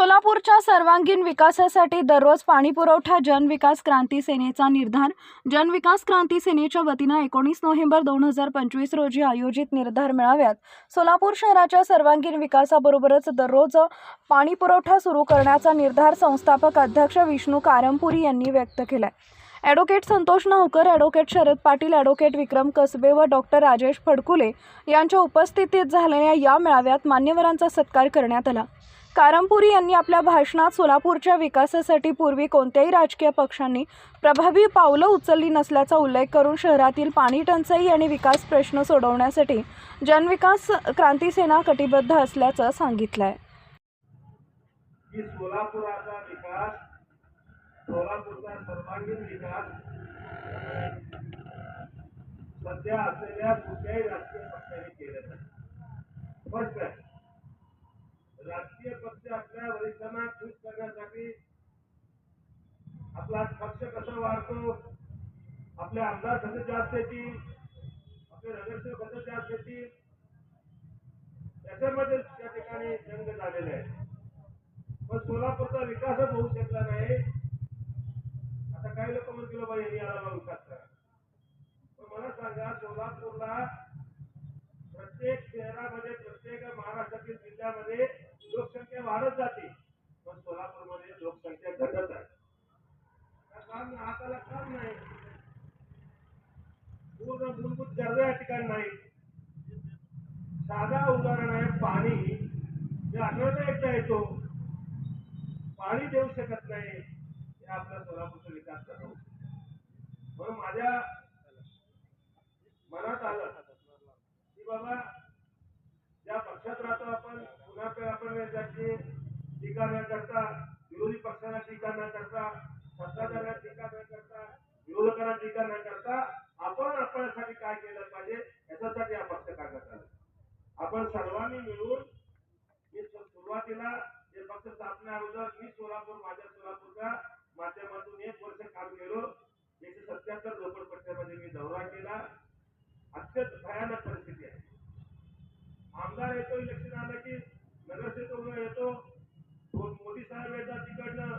सोलापूरच्या सर्वांगीण विकासासाठी दररोज पाणी पुरवठा जनविकास क्रांती सेनेचा निर्धार. जनविकास क्रांती सेनेच्या वतीनं एकोणीस नोव्हेंबर दोन हजार पंचवीस रोजी आयोजित निर्धार मेळाव्यात सोलापूर शहराच्या सर्वांगीण विकासाबरोबरच दररोज पाणी पुरवठा सुरू करण्याचा निर्धार संस्थापक अध्यक्ष विष्णू कारंपुरी यांनी व्यक्त केलाय. Advocate Santosh Navkar advocate Sharad Patil advocate Vikram Kasbe व डॉक्टर राजेश फडकुले यांच्या उपस्थितीत झालेल्या या मेळाव्यात मान्यवरांचा सत्कार करण्यात आला. कारंपुरी यांनी आपल्या भाषणात सोलापूरच्या विकासासाठी पूर्वी कोणत्याही राजकीय पक्षांनी प्रभावी पावलं उचलली नसल्याचा उल्लेख करून शहरातील पाणी टंचाई आणि विकास प्रश्न सोडवण्यासाठी जनविकास क्रांती सेना कटिबद्ध असल्याचं सांगितलं आहे सोलापुराचा विकास सोलापूरचा सर्वांगीण विकास सध्या असलेल्या कुठल्याही राजकीय पक्षाने केलेला नाही स्पष्ट आहे राजकीय पक्ष आपल्या वरिष्ठांना खुश करण्यासाठी आपला पक्ष कसा वाढतो आपले आमदार कसे जास्त येतील आपले नगरसेवक कसे जास्त येतील त्याच्यामध्ये त्या ठिकाणी जंग झालेला आहे. पण सोलापूरचा विकासच होऊ शकला नाही. आता काही लोक म्हणतील बाई यांनी आला बा विकास करा? पण मला सांगा सोलापूरला प्रत्येक शहरामध्ये प्रत्येक महाराष्ट्रातील जिल्ह्यामध्ये लोकसंख्या वाढत जाते. पण सोलापूरमध्ये लोकसंख्या घटत आहे. काम हाताला काम नाही. पूर्ण मूलभूत गरजा या ठिकाणी नाही साधा उदाहरण आहे पाणी. जे आठवड्याला एकदा येतो पाणी देऊ शकत नाही हे आपला सोलापूरचा विकास करतो म्हणून माझ्या मनात आलं की बाबा ज्या पक्षात राहतो आपण पुन्हा आपण त्याची टीका न करता विरोधी पक्षाला टीका न करता सत्ताधाऱ्यांना टीका न करता विरोधकांना टीका न करता आपण आपल्यासाठी काय केलं पाहिजे याच्यासाठी हा पक्ष काढण्यात आला आपण सर्वांनी मिळून मी सुरुवातीला जे पक्ष स्थापना अगोदर मी सोलापूर माझ्या सोलापूरच्या माध्यमातून एक वर्ष काम केलो. एकशे सत्याहत्तर झोपडपट्ट्यामध्ये मी दौरा केला. अत्यंत भयानक परिस्थिती आहे. आमदार येतो इलेक्शन आलं की नगरसेवक येतो. मोदी साहेब येतात तिकडनं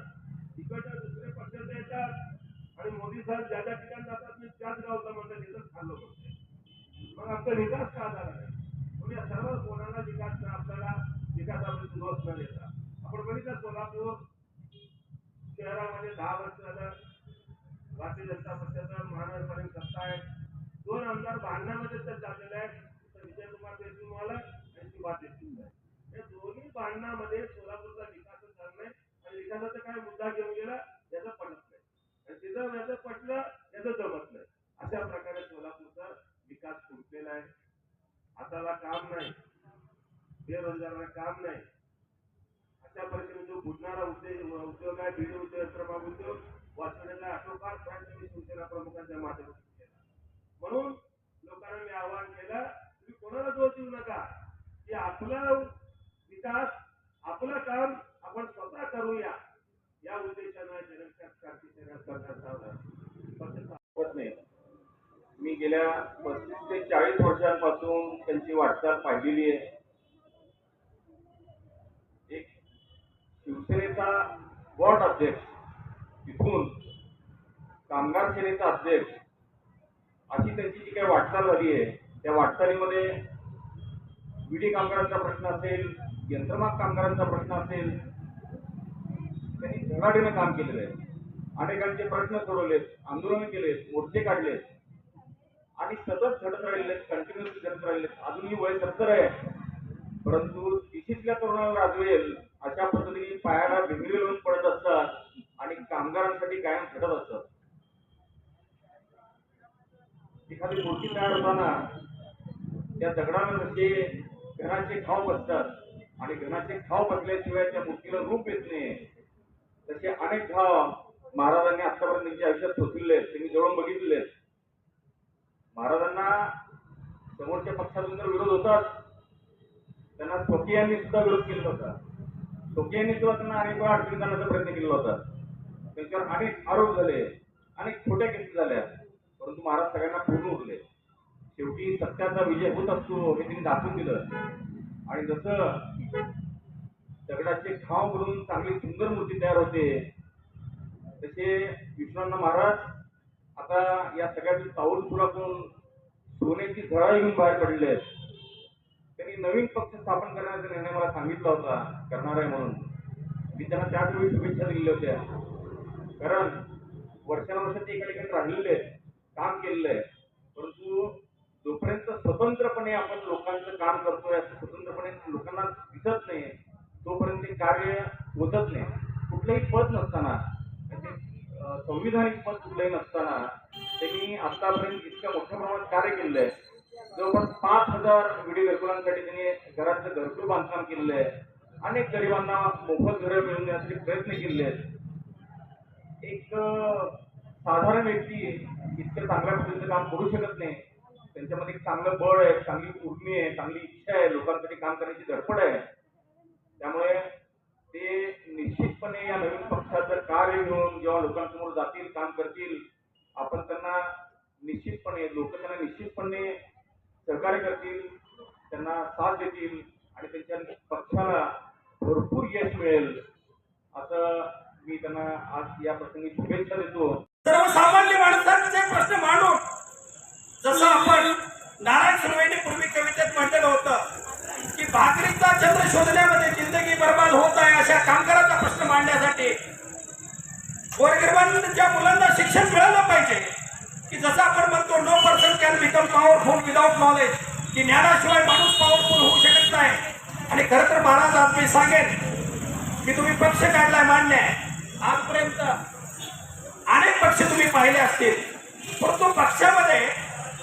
तिकडनं दुसरे पक्ष येतात. आणि मोदी साहेब ज्या ज्या ठिकाणी जातात मी त्याच गावचा म्हणतात तिथंच खाल्लो मग आमचा विकास का झाला नाही? म्हणजे या सर्व कोणाला विकास न आपल्याला विकासामध्ये सुरुवात न देता. आपण बघितलं सोलापूर शहरामध्ये दहा वर्ष झालं भारतीय जनता पक्षाचा महानगरपालिका सत्ता आहे. दोन आमदार भांडणामध्ये तर चाललेले आहेत. तर विजयकुमार देशमुख आला आणि सुभाष देशमुख आहे या दोन्ही भांडणामध्ये सोलापूर विकासच झाला नाही आणि विकासाचा काय मुद्दा घेऊन गेला याचं पटत नाही आणि तिथं याचं पटलं याचं जमत नाही अशा प्रकारे सोलापूरचा विकास खुंटलेला आहे हाताला काम नाही. बेरोजगाराला काम नाही. अशा परिस्थितीत जो बुडणारा उद्योग उद्योग आहे बीड उद्योग यंत्रमाग उद्योग वाचवण्याचा आटोकाट प्रयत्न शिवसेना प्रमुखांच्या माध्यमातून केला. म्हणून लोकांना मी आवाहन केलं तुम्ही कोणाला दोष देऊ नका. की आपला विकास आपलं काम आपण स्वतः करूया. या उद्देशानं जनविकास क्रांती सेना सरकार पक्ष नाही. मी गेल्या पस्तीस ते चाळीस वर्षांपासून त्यांची वाटचाल पाहिलेली आहे. एक शिवसेनेचा वॉर्ड अध्यक्ष तिथून कामगार सेनेचा अध्यक्ष अशी त्यांची जी काही वाटचाल झाली आहे त्या वाटचालीमध्ये विडी कामगारांचा प्रश्न असेल यंत्रमाग कामगारांचा प्रश्न असेल त्यांनी झगाडीनं काम केलेलं आहे. अनेकांचे प्रश्न सोडवलेत आंदोलन केलेत मोर्चे काढलेत. आणि सतत झटत राहिले कंटिन्युअसली झटत राहिले अजूनही वय सत्तर आहे. परंतु तिशीतल्या तरुणाला राजवेल अशा पद्धतीने पायाला भिंगरी लावून पडत असतात आणि कामगारांसाठी कायम झटत असतात. एखादी मूर्ती तयार होताना त्या दगडाला जसे घराचे खाव बसतात आणि घराचे खाव बसल्याशिवाय त्या मूर्तीला रूप येत नाही. तसे अनेक घाव महाराजांनी आतापर्यंत त्यांच्या आयुष्यात सोचलेले आहेत. त्यांनी जवळून बघितले आहेत. महाराजांना समोरच्या पक्षातून जर विरोध होताच त्यांना स्वकीयांनी सुद्धा विरोध केला होता. स्वकीयांनी सुद्धा त्यांना अनेक वेळा अडचणी करण्याचा प्रयत्न केला होता. त्यांच्यावर अनेक आरोप झाले अनेक छोट्या केसेस झाल्या परंतु महाराज सगळ्यांना पूर्ण उरले शेवटी सत्याचा विजय होत असतो हे त्यांनी दाखवून दिलं. आणि जसं दगडाचे खांब म्हणून चांगली सुंदर मूर्ती तयार होते तसे विश्वांना महाराज आता या सगळ्यातून ताऊल पुरातून सोन्याची झळा घेऊन बाहेर पडले आहेत. त्यांनी नवीन पक्ष स्थापन करण्याचा निर्णय मला सांगितला होता करणार आहे म्हणून. मी त्यांना त्याच वेळी शुभेच्छा दिलेल्या होत्या. कारण वर्षानुवर्ष ते एका ठिकाणी राहिलेले आहेत, काम केलेलं आहे परंतु जोपर्यंत स्वतंत्रपणे आपण लोकांचं काम करतोय असं स्वतंत्रपणे लोकांना दिसत नाही तोपर्यंत ते कार्य होतच नाही. कुठलंही पद नसताना संविधानिक पद कुठलंही नसताना त्यांनी आतापर्यंत इतक्या मोठ्या प्रमाणात कार्य केलेलं आहे. जवळपास पाच हजार विडी घरकुलांसाठी त्यांनी घराचं घरकुल बांधकाम केलेलं आहे. अनेक गरिबांना मोफत घरं मिळवून देण्यासाठी प्रयत्न केलेले आहेत. एक साधारण व्यक्ती इतकं चांगल्या पद्धतीचं काम करू शकत नाही. त्यांच्यामध्ये एक चांगलं बळ आहे चांगली उर्मी आहे चांगली इच्छा आहे लोकांसाठी काम करण्याची धडपड आहे. त्यामुळे ते निश्चितपणे या नवीन पक्षाचं कार्य घेऊन जेव्हा लोकांसमोर जातील काम करतील आपण त्यांना निश्चितपणे लोक त्यांना निश्चितपणे सहकार्य करतील त्यांना साथ देतील आणि त्यांच्या पक्षाला भरपूर यश मिळेल असं मी त्यांना आज या प्रसंगी शुभेच्छा देतो. सर्वसामान्य माणसांचे प्रश्न मांडून जसं आपण नारायण सुरवेने पूर्वी कवितेत म्हटलेलं होतं की भाकरीचा चंद्र शोधण्या पर्सेंटच्या मुलांना शिक्षण मिळालं पाहिजे की जसं आपण म्हणतो no person can become powerful without knowledge की ज्ञानाशिवाय माणूस पॉवरफुल होऊ शकत नाही. आणि खरं तर महाराज आज मी सांगेन की तुम्ही पक्ष काढलाय मान्य आहे. आजपर्यंत अनेक पक्ष तुम्ही पाहिले असतील परंतु पक्षामध्ये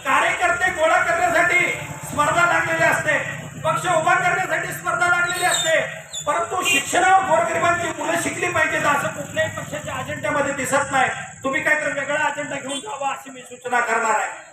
कार्यकर्ते गोळा करण्यासाठी स्पर्धा लागलेली असते पक्ष उभा करण्यासाठी स्पर्धा लागलेली असते परंतु शिक्षणावर गोरगरिबांची मुलं शिकली पाहिजेत असं कुठल्याही पक्ष अजेंड्यामध्ये दिसत नाही. तुम्ही काहीतरी वेगळा अजेंडा घेऊन जावा अशी मी सूचना करणार आहे.